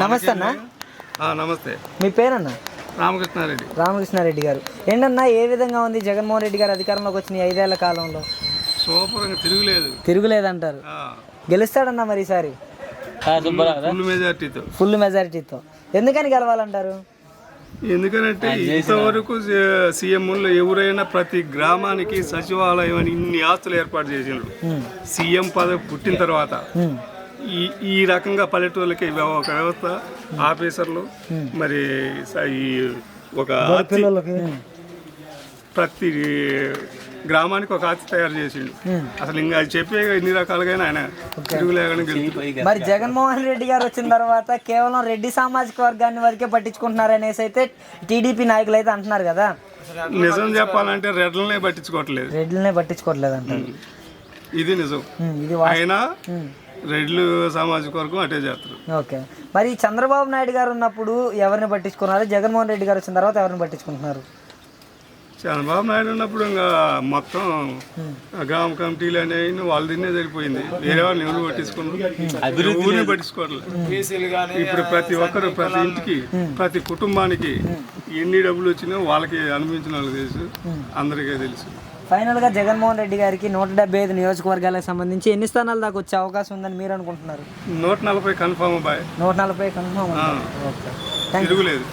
నమస్తే అన్న. నమస్తే. మీ పేరన్న? రామకృష్ణారెడ్డి. రామకృష్ణారెడ్డి గారు. ఏంటన్నా ఏ విధంగా ఉంది జగన్మోహన్ రెడ్డి గారు అధికారంలోకి వచ్చిన ఈ ఐదేళ్ళ కాలంలో? సూపర్గా తిరుగులేదు. తిరుగులేదంటారు. ఆ, గెలుస్తాడన్నా మరి ఈసారి? ఫుల్ మెజార్టీతో. ఫుల్ మెజారిటీతో. ఎందుకని గెలవాలంటారు? ఎందుకనంటే ఇంతవరకు సీఎంలో ఎవరైనా ప్రతి గ్రామానికి సచివాలయం అని ఇన్ని ఆస్తులు ఏర్పాటు చేసిండ్రు. ఉమ్, సీఎం పదవి పుట్టిన తర్వాత ఈ ఈ రకంగా పల్లెటూళ్ళకి ఒక వ్యవస్థ ఆఫీసర్లు మరి ఈ ఒక ప్రతి గ్రామానికి ఒక ఆర్చి తయారు చేసిండు. అసలు ఇంకా అది చెప్పే ఎన్ని రకాలుగా ఆయన మరి జగన్మోహన్ రెడ్డి గారు వచ్చిన తర్వాత కేవలం రెడ్డి సామాజిక వర్గాన్ని వరకే పట్టించుకుంటున్నారు అనేసి అయితే టీడీపీ నాయకులు అయితే అంటున్నారు కదా. నిజం చెప్పాలంటే రెడ్లనే పట్టించుకోవట్లేదు. రెడ్లనే పట్టించుకోవట్లేదు అంటారు. ఇది నిజం. ఉమ్. రెడ్లు సామాజిక వర్గం అటే చేస్తారు. ఓకే. మరి చంద్రబాబు నాయుడు గారు ఉన్నప్పుడు ఎవరిని పట్టించుకున్నారు? జగన్మోహన్ రెడ్డి గారు వచ్చిన తర్వాత ఎవరిని పట్టించుకుంటున్నారు? చంద్రబాబు నాయుడు ఉన్నప్పుడు ఇంకా మొత్తం గ్రామ కమిటీలు అనేవి వాళ్ళ దీన్నే సరిపోయింది. వేరే వాళ్ళని ఎవరు పట్టించుకున్నారు ఊరిని పట్టించుకోవట్లేదు ఇప్పుడు ప్రతి ఒక్కరు ప్రతి ఇంటికి ప్రతి కుటుంబానికి ఎన్ని డబ్బులు వచ్చినా వాళ్ళకి అనుభవించిన వాళ్ళకి తెలుసు. అందరికీ తెలుసు. ఫైనల్గా జగన్మోహన్ రెడ్డి గారికి నూట డెబ్బై ఐదు నియోజకవర్గాలకు సంబంధించి ఎన్ని స్థానాల దాకా వచ్చే అవకాశం ఉందని మీరు అనుకుంటున్నారు? నూట నలభై కన్ఫామ్ బాయ్ నూట నలభై కన్ఫర్మ్ ఓకే తిరుగులేదు.